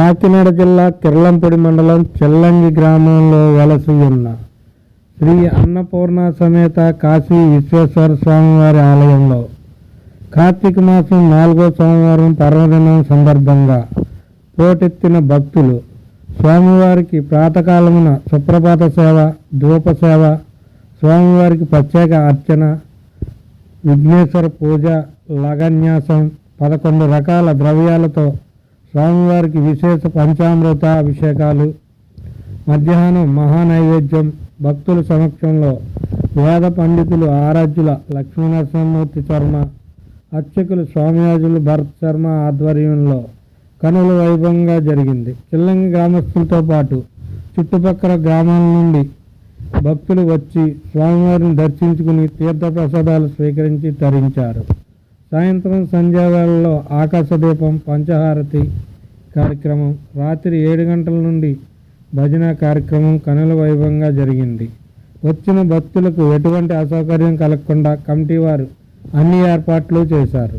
కాకినాడ జిల్లా కిర్లంపూడి మండలం చెల్లంగి గ్రామంలో వెలసి ఉన్న శ్రీ అన్నపూర్ణ సమేత కాశీ విశ్వేశ్వర స్వామివారి ఆలయంలో కార్తీక మాసం నాలుగో సోమవారం పర్వదినం సందర్భంగా పోటెత్తిన భక్తులు స్వామివారికి ప్రాతకాలమున సుప్రభాత సేవ ధూప సేవ స్వామివారికి ప్రత్యేక అర్చన విఘ్నేశ్వర పూజ లగన్యాసం పదకొండు రకాల ద్రవ్యాలతో స్వామివారికి విశేష పంచామృత అభిషేకాలు మధ్యాహ్నం మహానైవేద్యం భక్తుల సమక్షంలో వేద పండితులు ఆరాధ్యుల లక్ష్మీనరసింహమూర్తి శర్మ అర్చకులు స్వామిరాజులు భరత్ శర్మ ఆధ్వర్యంలో కనుల వైభవంగా జరిగింది. చిల్లంగి గ్రామస్తులతో పాటు చుట్టుపక్కల గ్రామాల నుండి భక్తులు వచ్చి స్వామివారిని దర్శించుకుని తీర్థప్రసాదాలు స్వీకరించి తరించారు. సాయంత్రం సంధ్యావేళలో ఆకాశదీపం పంచహారతి కార్యక్రమం రాత్రి ఏడు గంటల నుండి భజన కార్యక్రమం కనుల వైభవంగా జరిగింది. వచ్చిన భక్తులకు ఎటువంటి అసౌకర్యం కలగకుండా కమిటీ వారు అన్ని ఏర్పాట్లు చేశారు.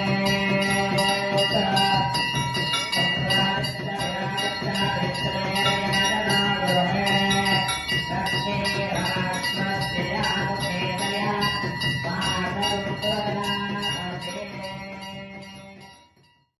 Yeah.